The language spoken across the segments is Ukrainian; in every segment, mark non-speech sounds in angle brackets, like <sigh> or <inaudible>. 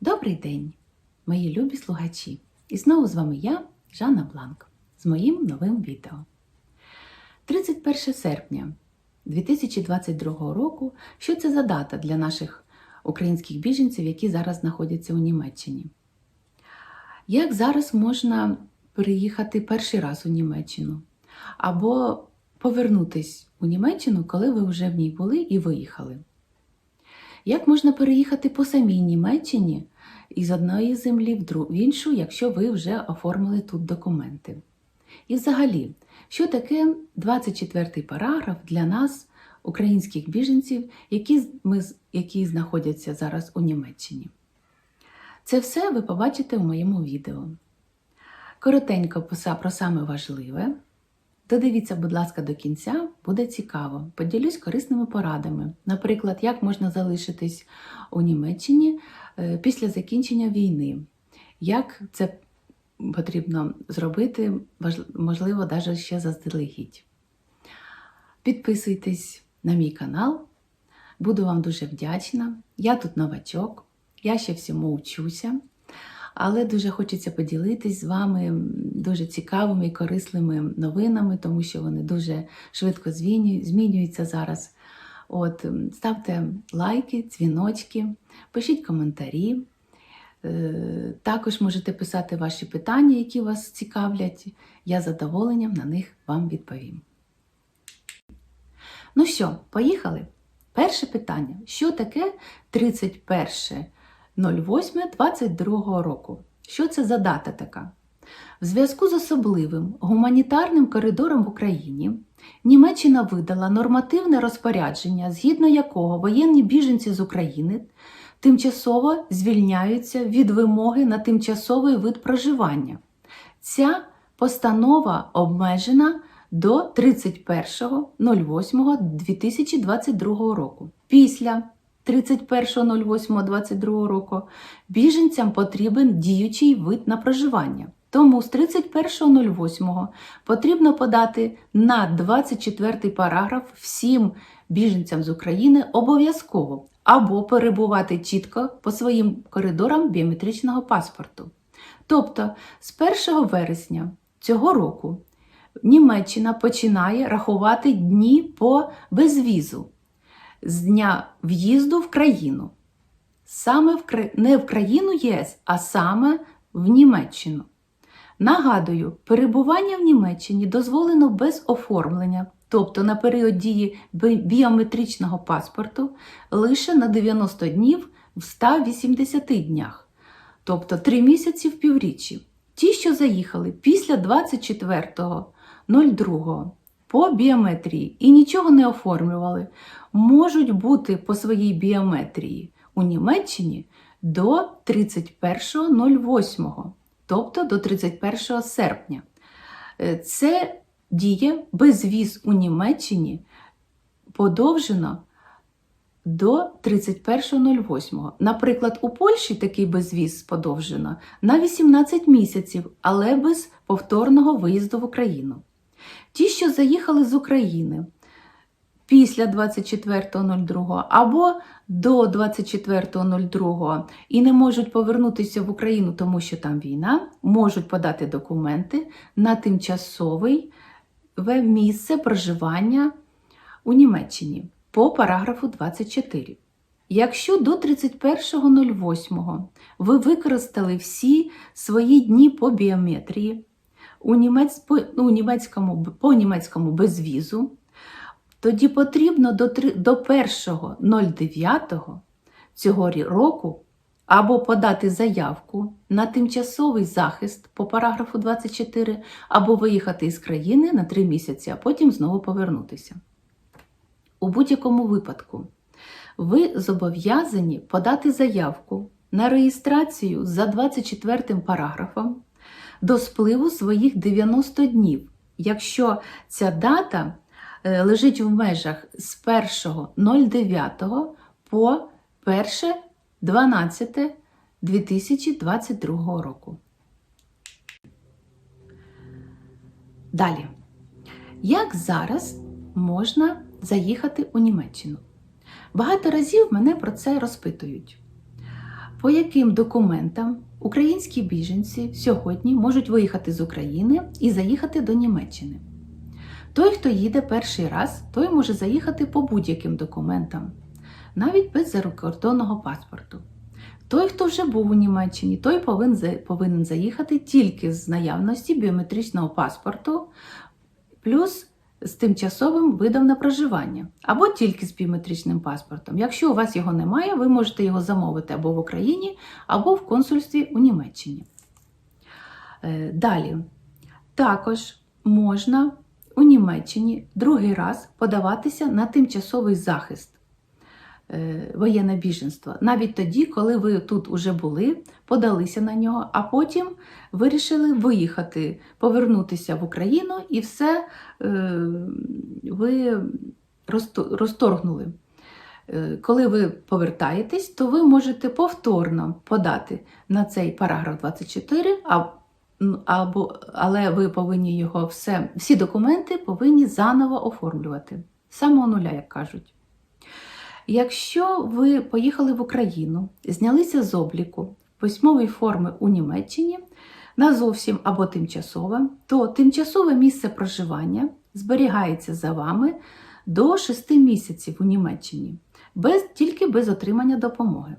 Добрий день, мої любі слухачі! І знову з вами я, Жанна Бланк, з моїм новим відео. 31 серпня 2022 року. Що це за дата для наших українських біженців, які зараз знаходяться у Німеччині? Як зараз можна переїхати перший раз у Німеччину? Або повернутись у Німеччину, коли ви вже в ній були і виїхали? Як можна переїхати по самій Німеччині із одної землі в, в іншу, якщо ви вже оформили тут документи? І взагалі, що таке 24 параграф для нас, українських біженців, які, ми, які знаходяться зараз у Німеччині? Це все ви побачите у моєму відео. Коротенько про саме важливе. Додивіться, будь ласка, до кінця, буде цікаво. Поділюсь корисними порадами. Наприклад, як можна залишитись у Німеччині е, після закінчення війни, як це потрібно зробити, можливо, навіть ще заздалегідь. Підписуйтесь на мій канал, буду вам дуже вдячна. Я тут новачок, я ще всьому вчуся. Але дуже хочеться поділитись з вами дуже цікавими і корисними новинами, тому що вони дуже швидко змінюються зараз. От, Ставте лайки, дзвіночки, пишіть коментарі. Е, також можете писати ваші питання, які вас цікавлять. Я з задоволенням на них вам відповім. Ну що, поїхали? Перше питання: що таке 31 08.22 року. Що це за дата така? В зв'язку з особливим гуманітарним коридором в Україні Німеччина видала нормативне розпорядження, згідно якого воєнні біженці з України тимчасово звільняються від вимоги на тимчасовий вид проживання. Ця постанова обмежена до 31.08.2022 року. Після 31.08.22 року біженцям потрібен діючий вид на проживання. Тому з 31.08 потрібно подати на 24 параграф всім біженцям з України обов'язково або перебувати чітко по своїм коридорам біометричного паспорту. Тобто з 1 вересня цього року Німеччина починає рахувати дні по безвізу з дня в'їзду в країну. Саме в, не в країну ЄС, а саме в Німеччину. Нагадую, перебування в Німеччині дозволено без оформлення, тобто на період дії біометричного паспорту лише на 90 днів в 180 днях, тобто 3 місяці в півріччі. Ті, що заїхали після 24.02 по біометрії і нічого не оформлювали, можуть бути по своїй біометрії у Німеччині до 31.08, тобто до 31 серпня. Е, це діє безвіз у Німеччині подовжено до 31.08. Наприклад, у Польщі такий безвіз подовжено на 18 місяців, але без повторного виїзду в Україну. Ті, що заїхали з України після 24.02 або до 24.02 і не можуть повернутися в Україну, тому що там війна, можуть подати документи на тимчасове місце проживання у Німеччині по параграфу 24. Якщо до 31.08 ви використали всі свої дні по біометрії, у німець, по, у німецькому, по німецькому безвізу, тоді потрібно до, до 1.09 цього року або подати заявку на тимчасовий захист по параграфу 24, або виїхати із країни на 3 місяці, а потім знову повернутися. У будь-якому випадку, ви зобов'язані подати заявку на реєстрацію за 24 параграфом до спливу своїх 90 днів, якщо ця дата е, лежить в межах з 1.09 по 1.12.2022 року. Далі. Як зараз можна заїхати у Німеччину? Багато разів мене про це розпитують. По яким документам українські біженці сьогодні можуть виїхати з України і заїхати до Німеччини. Той, хто їде перший раз, той може заїхати по будь-яким документам, навіть без закордонного паспорту. Той, хто вже був у Німеччині, той повинен, заїхати тільки з наявності біометричного паспорту, плюс з тимчасовим видом на проживання, або тільки з біометричним паспортом. Якщо у вас його немає, ви можете його замовити або в Україні, або в консульстві у Німеччині. Е, Далі. Також можна у Німеччині другий раз подаватися на тимчасовий захист воєнне біженство, навіть тоді, коли ви тут уже були, подалися на нього, а потім вирішили виїхати, повернутися в Україну і все е, ви розторгнули. Е, Коли ви повертаєтесь, то ви можете повторно подати на цей параграф 24, або, але ви повинні його все, всі документи повинні заново оформлювати. З Самого нуля, як кажуть. Якщо ви поїхали в Україну, знялися з обліку письмової форми у Німеччині на зовсім або тимчасове, то тимчасове місце проживання зберігається за вами до 6 місяців у Німеччині, без, тільки без отримання допомоги.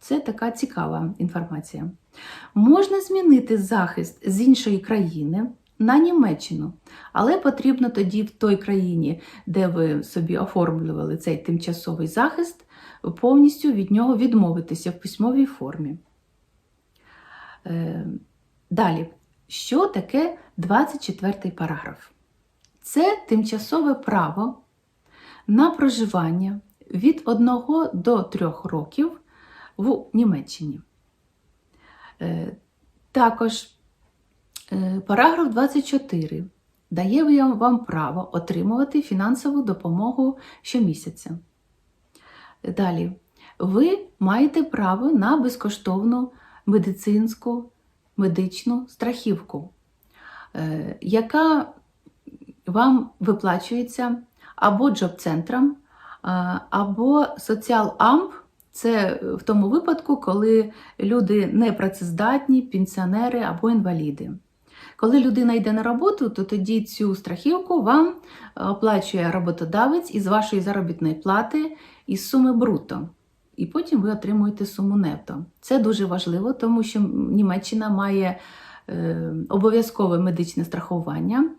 Це така цікава інформація. Можна змінити захист з іншої країни на Німеччину, але потрібно тоді в той країні, де ви собі оформлювали цей тимчасовий захист, повністю від нього відмовитися в письмовій формі. Е, Далі, що таке 24 параграф? Це тимчасове право на проживання від 1 до 3 років в Німеччині. Е, Також параграф 24 дає вам право отримувати фінансову допомогу щомісяця. Далі, ви маєте право на безкоштовну медицинську медичну страхівку, е, яка вам виплачується або джоб-центром, або соціал-амп. Це в тому випадку, коли люди непрацездатні, пенсіонери або інваліди. Коли людина йде на роботу, то тоді цю страхівку вам оплачує роботодавець із вашої заробітної плати із суми бруто. І потім ви отримуєте суму нето. Це дуже важливо, тому що Німеччина має е, обов'язкове медичне страхування.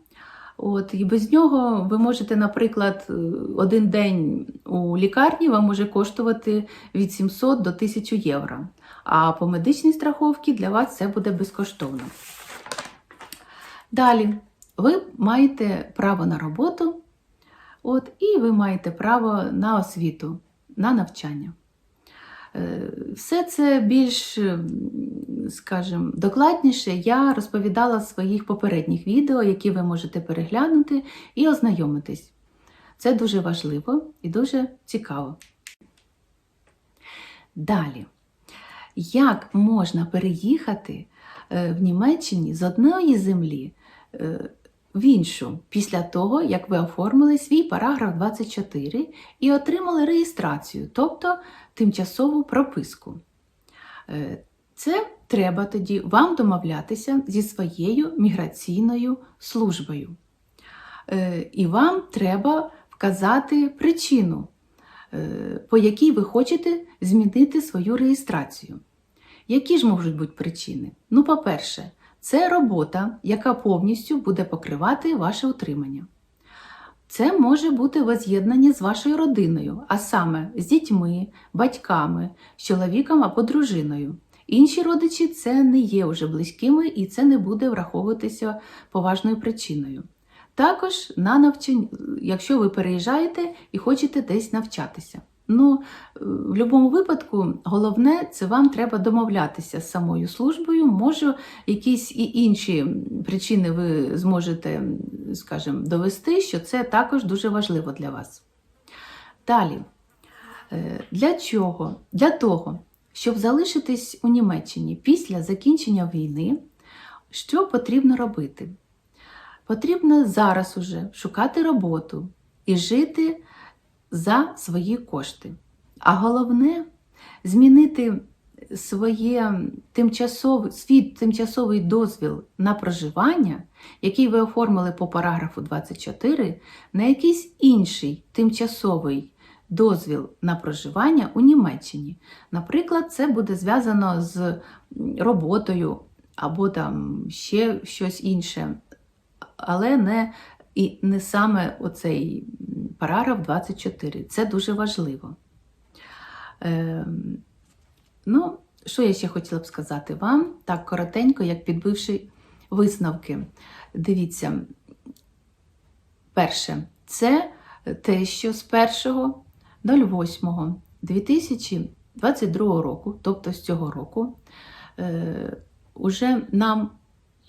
От, і без нього ви можете, наприклад, е, один день у лікарні вам може коштувати від 700 до 1000 євро. А по медичній страховці для вас це буде безкоштовно. Далі, ви маєте право на роботу, от, і ви маєте право на освіту, на навчання. Е, Все це більш, скажімо, докладніше я розповідала в своїх попередніх відео, які ви можете переглянути і ознайомитись. Це дуже важливо і дуже цікаво. Далі, як можна переїхати е, в Німеччині з одної землі в іншу після того, як ви оформили свій параграф 24 і отримали реєстрацію, тобто тимчасову прописку. Е, Це треба тоді вам домовлятися зі своєю міграційною службою. Е, І вам треба вказати причину, е, по якій ви хочете змінити свою реєстрацію. Які ж можуть бути причини? Ну, по-перше, це робота, яка повністю буде покривати ваше утримання. Це може бути воз'єднання з вашою родиною, а саме з дітьми, батьками, з чоловіком або дружиною. Інші родичі це не є вже близькими і це не буде враховуватися поважною причиною. Також на навчання, якщо ви переїжджаєте і хочете десь навчатися. Ну, в будь-якому випадку, головне, це вам треба домовлятися з самою службою. Може, якісь і інші причини ви зможете, скажімо, довести, що це також дуже важливо для вас. Далі, Е, для чого? Для того, щоб залишитись у Німеччині після закінчення війни, що потрібно робити? Потрібно зараз уже шукати роботу і жити за свої кошти. А головне змінити своє тимчасовий, свій тимчасовий дозвіл на проживання, який ви оформили по параграфу 24, на якийсь інший тимчасовий дозвіл на проживання у Німеччині. Наприклад, це буде зв'язано з роботою або там ще щось інше, але не, і не саме оцей параграф 24. Це дуже важливо. Ем, Ну, що я ще хотіла б сказати вам, так коротенько, як підбивши висновки. Дивіться, перше, це те, що з 1.08.2022 року, тобто з цього року, е, уже нам,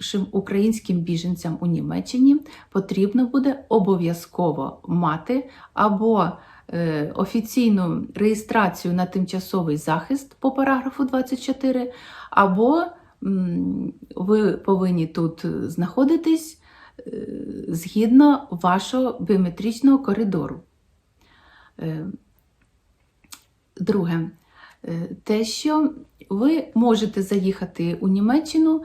нашим українським біженцям у Німеччині, потрібно буде обов'язково мати або е, офіційну реєстрацію на тимчасовий захист по параграфу 24, або ви повинні тут знаходитись е, згідно вашого біометричного коридору. Е, Друге, те, що ви можете заїхати у Німеччину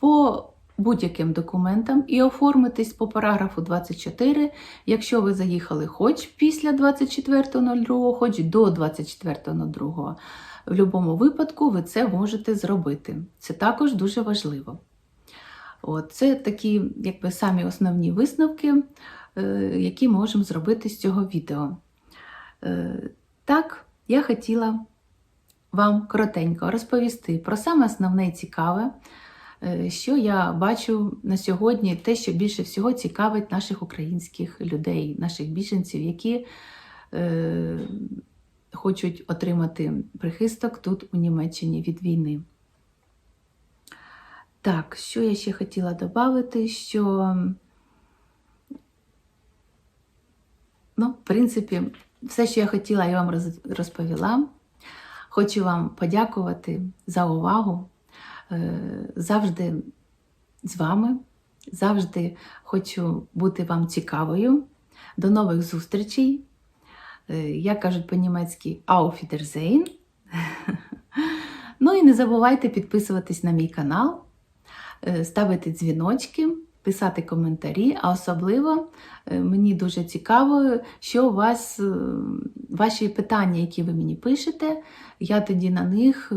по будь-яким документам і оформитись по параграфу 24, якщо ви заїхали хоч після 24.02, хоч до 24.02. В будь-якому випадку ви це можете зробити. Це також дуже важливо. От, це такі якби, самі основні висновки, е, які можемо зробити з цього відео. Е, Так, я хотіла вам коротенько розповісти про саме основне і цікаве, що я бачу на сьогодні, те, що більше всього цікавить наших українських людей, наших біженців, які е, хочуть отримати прихисток тут у Німеччині від війни. Так, що я ще хотіла додати, що, ну, в принципі, все, що я хотіла, я вам розповіла. Хочу вам подякувати за увагу. Е, Завжди з вами, завжди хочу бути вам цікавою. До нових зустрічей. Е, Як кажуть по-німецьки Auf Wiedersehen. <laughs> Ну і не забувайте підписуватись на мій канал, е, ставити дзвіночки, писати коментарі, а особливо е, мені дуже цікаво, що у вас, е, ваші питання, які ви мені пишете, я тоді на них е,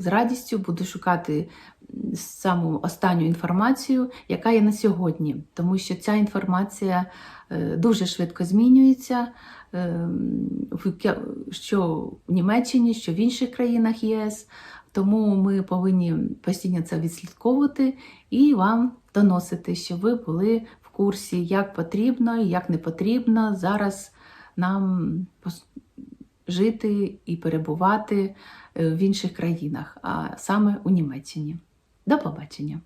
з радістю буду шукати саму останню інформацію, яка є на сьогодні, тому що ця інформація дуже швидко змінюється. Що в Німеччині, що в інших країнах ЄС. Тому ми повинні постійно це відслідковувати і вам доносити, щоб ви були в курсі, як потрібно і як не потрібно зараз нам жити і перебувати е, в інших країнах, а саме у Німеччині. До побачення!